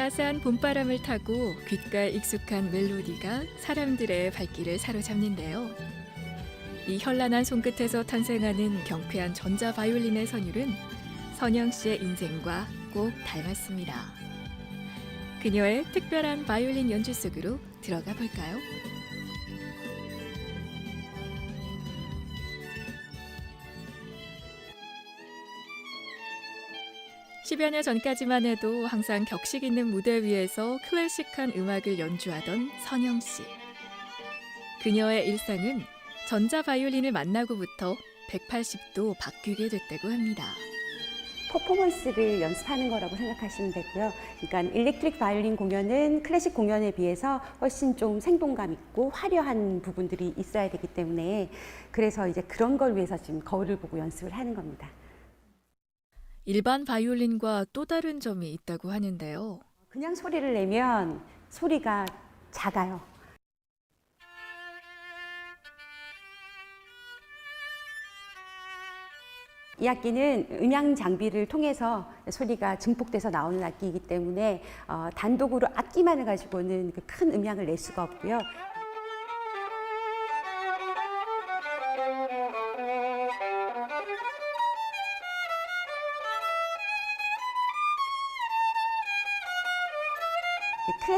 따스한 봄바람을 타고 귓가에 익숙한 멜로디가 사람들의 발길을 사로잡는데요. 이 현란한 손끝에서 탄생하는 경쾌한 전자 바이올린의 선율은 선영 씨의 인생과 꼭 닮았습니다. 그녀의 특별한 바이올린 연주 속으로 들어가 볼까요? 10여 년 전까지만 해도 항상 격식 있는 무대 위에서 클래식한 음악을 연주하던 선영 씨. 그녀의 일상은 전자 바이올린을 만나고부터 180도 바뀌게 됐다고 합니다. 퍼포먼스를 연습하는 거라고 생각하시면 되고요. 그러니까 일렉트릭 바이올린 공연은 클래식 공연에 비해서 훨씬 좀 생동감 있고 화려한 부분들이 있어야 되기 때문에 그래서 이제 그런 걸 위해서 지금 거울을 보고 연습을 하는 겁니다. 일반 바이올린과 또 다른 점이 있다고 하는데요. 그냥 소리를 내면 소리가 작아요. 이 악기는 음향 장비를 통해서 소리가 증폭돼서 나오는 악기이기 때문에 어, 단독으로 악기만을 가지고는 그큰 음향을 낼 수가 없고요.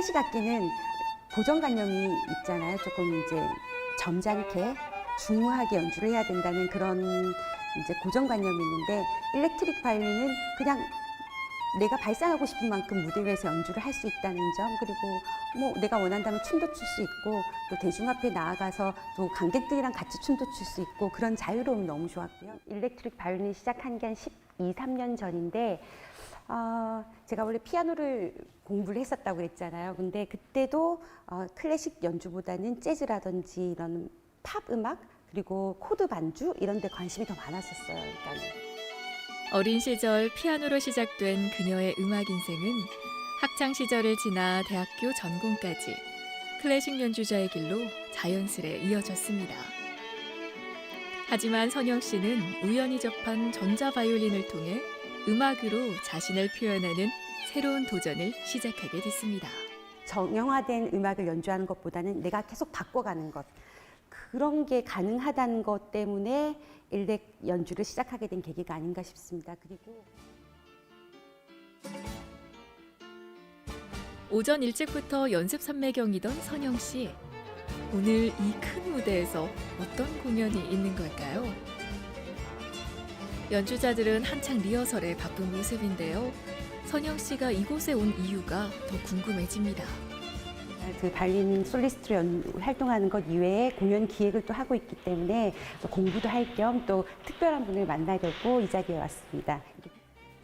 클래식 악기는 고정관념이 있잖아요. 조금 이제 점잖게 중후하게 연주를 해야 된다는 그런 이제 고정관념이 있는데 일렉트릭 바이올린은 그냥 내가 발산하고 싶은 만큼 무대 위에서 연주를 할 수 있다는 점 그리고 뭐 내가 원한다면 춤도 출 수 있고 또 대중 앞에 나아가서 또 관객들이랑 같이 춤도 출 수 있고 그런 자유로움이 너무 좋았고요. 일렉트릭 바이올린 시작한 게 한 12, 3년 전인데 어, 제가 원래 피아노를 공부를 했었다고 그랬잖아요. 근데 그때도 어, 클래식 연주보다는 재즈라든지 이런 팝 음악 그리고 코드 반주 이런 데 관심이 더 많았었어요. 일단은. 어린 시절 피아노로 시작된 그녀의 음악 인생은 학창 시절을 지나 대학교 전공까지 클래식 연주자의 길로 자연스레 이어졌습니다. 하지만 선영 씨는 우연히 접한 전자 바이올린을 통해 음악으로 자신을 표현하는 새로운 도전을 시작하게 됐습니다. 정형화된 음악을 연주하는 것보다는 내가 계속 바꿔가는 것 그런 게 가능하다는 것 때문에 일렉 연주를 시작하게 된 계기가 아닌가 싶습니다. 그리고 오전 일찍부터 연습 산매경이던 선영 씨. 오늘 이 큰 무대에서 어떤 공연이 있는 걸까요? 연주자들은 한창 리허설에 바쁜 모습인데요. 선영 씨가 이곳에 온 이유가 더 궁금해집니다. 그 발린 솔리스트로 연- 활동하는 것 이외에 공연 기획을 또 하고 있기 때문에 또 공부도 할 겸 또 특별한 분을 만나려고 이 자리에 왔습니다.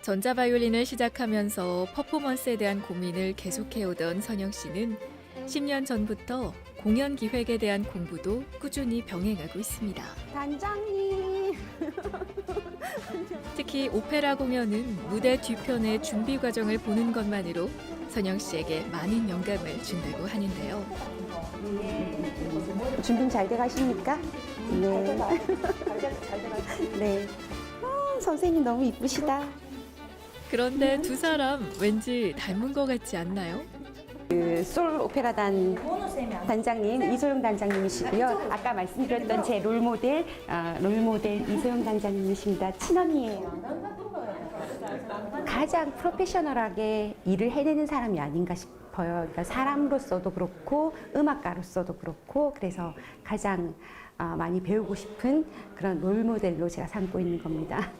전자 바이올린을 시작하면서 퍼포먼스에 대한 고민을 계속해오던 선영 씨는 10년 전부터 공연 기획에 대한 공부도 꾸준히 병행하고 있습니다. 단장님. 특히 오페라 공연은 무대 뒤편의 준비 과정을 보는 것만으로 선영 씨에게 많은 영감을 준다고 하는데요. 준비 잘 돼가십니까? 네. 네. 아, 선생님 너무 이쁘시다. 그런데 두 사람 왠지 닮은 것 같지 않나요? 그 솔 오페라단 단장님 이소영 단장님이시고요. 아까 말씀드렸던 제 롤모델 아, 롤모델 이소영 단장님이십니다. 친언니예요. 가장 프로페셔널하게 일을 해내는 사람이 아닌가 싶어요. 그러니까 사람으로서도 그렇고 음악가로서도 그렇고 그래서 가장 아, 많이 배우고 싶은 그런 롤모델로 제가 삼고 있는 겁니다.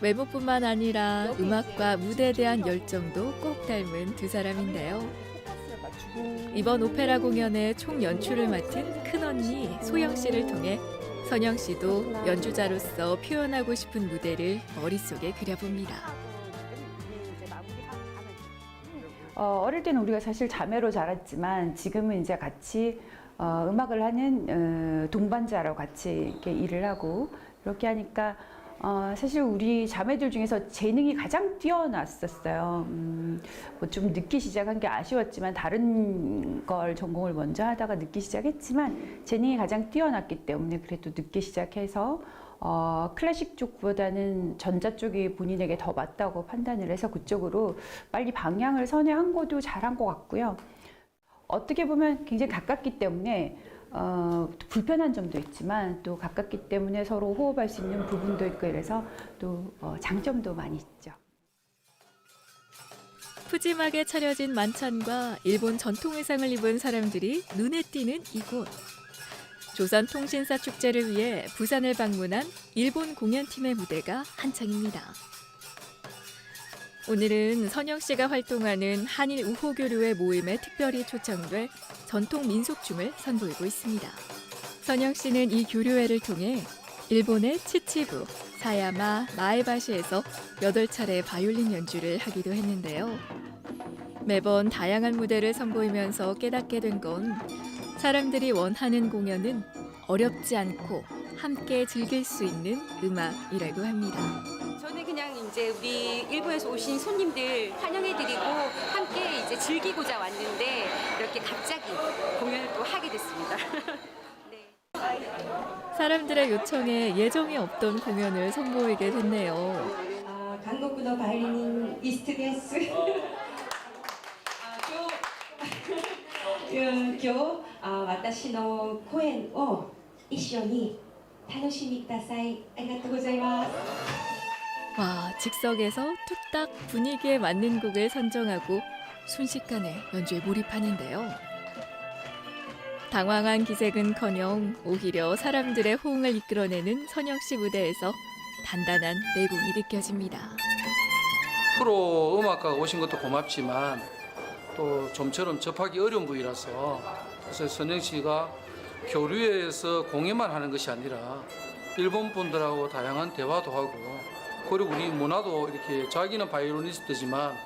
외모뿐만 아니라 음악과 무대에 대한 열정도 꼭 닮은 두 사람인데요. 이번 오페라 공연의 총 연출을 맡은 큰언니 소영 씨를 통해 선영 씨도 연주자로서 표현하고 싶은 무대를 머릿속에 그려봅니다. 어, 어릴 때는 우리가 사실 자매로 자랐지만 지금은 이제 같이 어, 음악을 하는 어, 동반자로 같이 이렇게 일을 하고 이렇게 하니까 어, 사실 우리 자매들 중에서 재능이 가장 뛰어났었어요. 음, 뭐좀 늦게 시작한 게 아쉬웠지만 다른 걸 전공을 먼저 하다가 늦게 시작했지만 재능이 가장 뛰어났기 때문에 그래도 늦게 시작해서 어, 클래식 쪽보다는 전자 쪽이 본인에게 더 맞다고 판단을 해서 그쪽으로 빨리 방향을 선회한 것도 잘한 것 같고요. 어떻게 보면 굉장히 가깝기 때문에 어, 불편한 점도 있지만 또 가깝기 때문에 서로 호흡할 수 있는 부분도 있고 이래서 또 어, 장점도 많이 있죠. 푸짐하게 차려진 만찬과 일본 전통 의상을 입은 사람들이 눈에 띄는 이곳. 조선 통신사 축제를 위해 부산을 방문한 일본 공연팀의 무대가 한창입니다. 오늘은 선영 씨가 활동하는 한일 우호 교류의 모임에 특별히 초청돼 전통 민속춤을 선보이고 있습니다. 선영 씨는 이 교류회를 통해 일본의 치치부, 사야마, 마에바시에서 8차례 바이올린 연주를 하기도 했는데요. 매번 다양한 무대를 선보이면서 깨닫게 된 건 사람들이 원하는 공연은 어렵지 않고 함께 즐길 수 있는 음악이라고 합니다. 그냥 이제 우리 일부에서 오신 손님들 환영해드리고 함께 이제 즐기고자 왔는데 이렇게 갑자기 공연을 또 하게 됐습니다. 네. 사람들의 요청에 예정이 없던 공연을 선보이게 됐네요. 아, 강국구너 바이올린 이스트 댄스. 아, 그, 교, 아, 와타시노 코엔 오, 이쇼니, 타노시미 다사이, 아리가토 고자이마스. 와, 즉석에서 뚝딱 분위기에 맞는 곡을 선정하고 순식간에 연주에 몰입하는데요. 당황한 기색은커녕 오히려 사람들의 호응을 이끌어내는 선영 씨 무대에서 단단한 내공이 느껴집니다. 프로 음악가가 오신 것도 고맙지만 또 좀처럼 접하기 어려운 부위라서 그래서 선영 씨가 교류에서 공연만 하는 것이 아니라 일본 분들하고 다양한 대화도 하고 그리고 우리 문화도 이렇게 자기는 바이올리니스트지만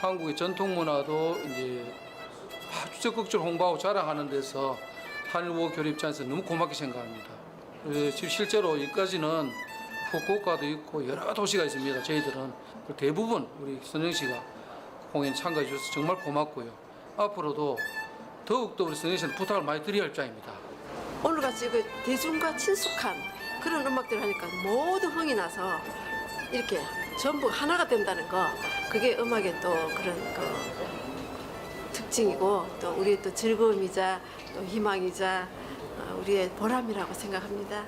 한국의 전통 문화도 이제 아주 적극적으로 홍보하고 자랑하는 데서 한일보 교류 입장에서 너무 고맙게 생각합니다. 그래서 지금 실제로 여기까지는 후쿠오카도 있고 여러 도시가 있습니다. 저희들은 그 대부분 우리 선영 씨가 공연 참가해 주셔서 정말 고맙고요. 앞으로도 더욱더 우리 선영 씨한테 부탁을 많이 드려야 할 입장입니다. 오늘같이 그 대중과 친숙한 그런 음악들을 하니까 모두 흥이 나서 이렇게 전부 하나가 된다는 거 그게 음악의 또 그런 그 특징이고 또 우리의 또 즐거움이자 또 희망이자 어, 우리의 보람이라고 생각합니다.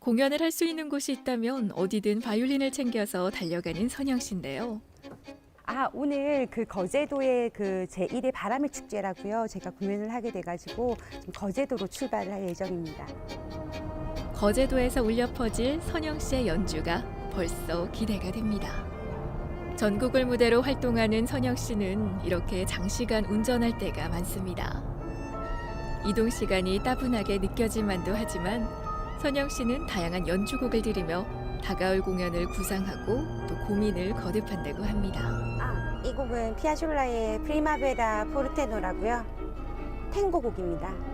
공연을 할 수 있는 곳이 있다면 어디든 바이올린을 챙겨서 달려가는 선영 씨인데요. 아 오늘 그 거제도의 그 제1의 바람의 축제라고요. 제가 공연을 하게 돼가지고 좀 거제도로 출발을 할 예정입니다. 거제도에서 울려 퍼질 선영 씨의 연주가 벌써 기대가 됩니다. 전국을 무대로 활동하는 선영 씨는 이렇게 장시간 운전할 때가 많습니다. 이동 시간이 따분하게 느껴질 만도 하지만 선영 씨는 다양한 연주곡을 들으며 다가올 공연을 구상하고 또 고민을 거듭한다고 합니다. 아, 이 곡은 피아졸라의 프리마베라 포르테노라고요. 탱고 곡입니다.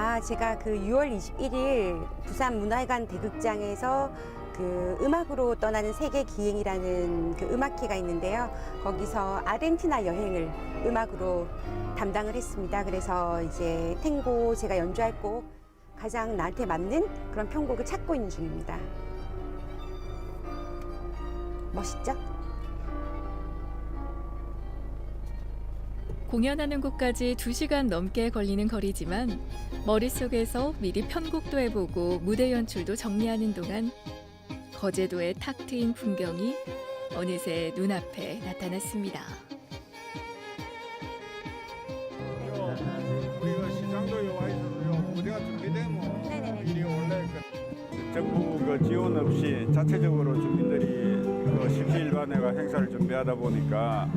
아, 제가 그 6월 21일 부산 문화회관 대극장에서 그 음악으로 떠나는 세계 기행이라는 그 음악회가 있는데요. 거기서 아르헨티나 여행을 음악으로 담당을 했습니다. 그래서 이제 탱고 제가 연주할 곡 가장 나한테 맞는 그런 편곡을 찾고 있는 중입니다. 멋있죠? 공연하는 곳까지 2시간 넘게 걸리는 거리지만 머릿속에서 미리 편곡도 해보고 무대 연출도 정리하는 동안 거제도의 탁 트인 풍경이 어느새 눈앞에 나타났습니다. 우리가 시장도에 와 있어서요. 무대가 준비되면 네네네. 미리 원래 그 정부 그 지원 없이 자체적으로 주민들이 그 십시일반회가 행사를 준비하다 보니까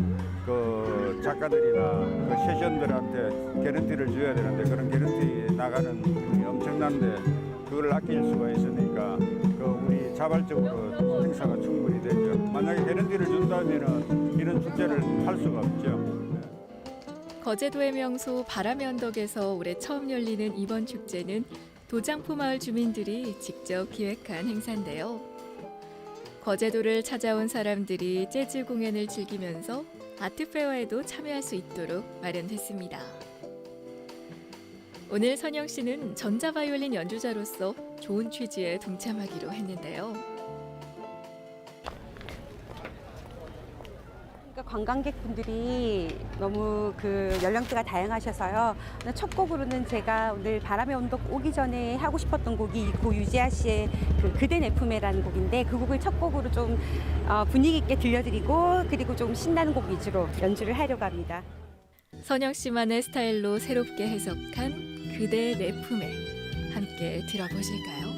그 작가들이나 그 세션들한테 개런티를 줘야 되는데 그런 개런티 나가는 돈이 엄청난데 그걸 아낄 수가 있으니까 그 우리 자발적으로 행사가 충분히 되죠. 만약에 개런티를 준다면은 이런 축제를 할 수가 없죠. 거제도의 명소 바람의 언덕에서 올해 처음 열리는 이번 축제는 도장포 마을 주민들이 직접 기획한 행사인데요. 거제도를 찾아온 사람들이 재즈 공연을 즐기면서 아트 페어에도 참여할 수 있도록 마련됐습니다. 오늘 선영 씨는 전자 바이올린 연주자로서 좋은 취지에 동참하기로 했는데요. 관광객분들이 너무 그 연령대가 다양하셔서요. 첫 곡으로는 제가 오늘 바람의 언덕 오기 전에 하고 싶었던 곡이 고 유지아 씨의 그 그대 내 품에라는 곡인데 그 곡을 첫 곡으로 좀 어, 분위기 있게 들려드리고 그리고 좀 신나는 곡 위주로 연주를 하려고 합니다. 선영 씨만의 스타일로 새롭게 해석한 그대 내 품에 함께 들어보실까요?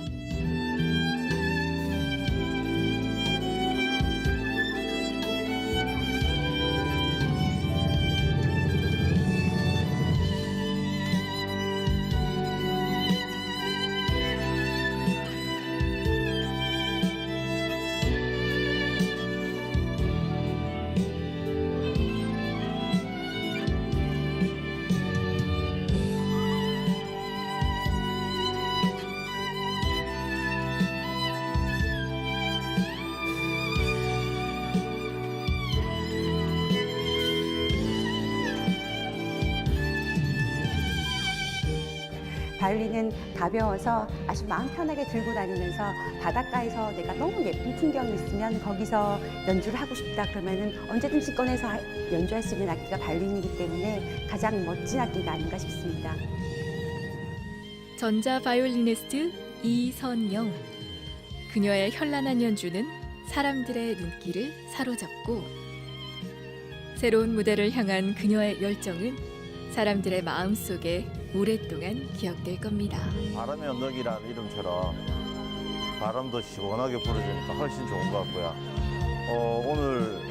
바이올린은 가벼워서 아주 마음 편하게 들고 다니면서 바닷가에서 내가 너무 예쁜 풍경이 있으면 거기서 연주를 하고 싶다 그러면은 언제든지 꺼내서 연주할 수 있는 악기가 바이올린이기 때문에 가장 멋진 악기가 아닌가 싶습니다. 전자 바이올리니스트 이선영. 그녀의 현란한 연주는 사람들의 눈길을 사로잡고 새로운 무대를 향한 그녀의 열정은 사람들의 마음속에 오랫동안 기억될 겁니다. 바람의 언덕이라는 이름처럼 바람도 시원하게 불어주니까 훨씬 좋은 것 같고요. 어, 오늘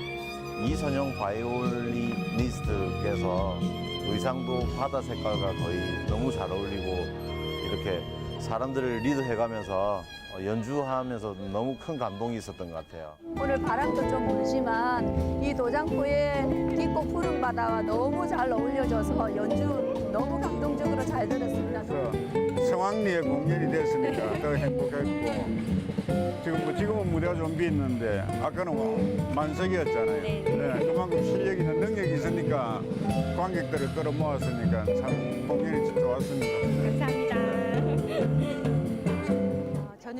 이선영 바이올리니스트께서 의상도 바다 색깔과 거의 너무 잘 어울리고 이렇게 사람들을 리드해가면서 어, 연주하면서 너무 큰 감동이 있었던 것 같아요. 오늘 바람도 좀 불지만 이 도장포의 깊고 푸른 바다와 너무 잘 어울려져서 연주 너무 감동적으로 잘 들었습니다. 그래서 성황리에 공연이 됐으니까 더 행복했고 지금 뭐 지금은 무대가 좀 비있는데 아까는 뭐 만석이었잖아요. 네. 네, 그만큼 실력 있는 능력이 있으니까 관객들을 끌어모았으니까 참 공연이 좀 좋았습니다. 감사합니다.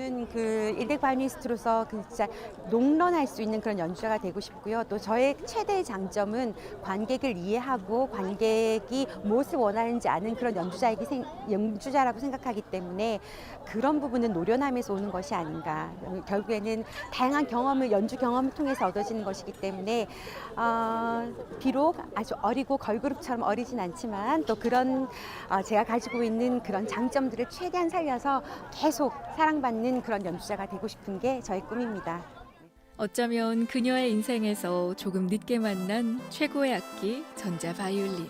어, 저는 그 일렉 바이올리니스트로서 그 진짜 농런할 수 있는 그런 연주자가 되고 싶고요. 또 저의 최대의 장점은 관객을 이해하고 관객이 무엇을 원하는지 아는 그런 연주자에게 생, 연주자라고 생각하기 때문에 그런 부분은 노련함에서 오는 것이 아닌가. 결국에는 다양한 경험을 연주 경험을 통해서 얻어지는 것이기 때문에 어, 비록 아주 어리고 걸그룹처럼 어리진 않지만 또 그런 어, 제가 가지고 있는 그런 장점들을 최대한 살려서 계속 사랑받 는 그런 연주자가 되고 싶은 게 저의 꿈입니다. 어쩌면 그녀의 인생에서 조금 늦게 만난 최고의 악기 전자 바이올린.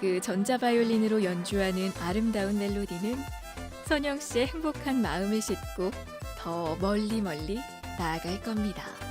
그 전자 바이올린으로 연주하는 아름다운 멜로디는 선영 씨의 행복한 마음을 싣고 더 멀리 멀리 나아갈 겁니다.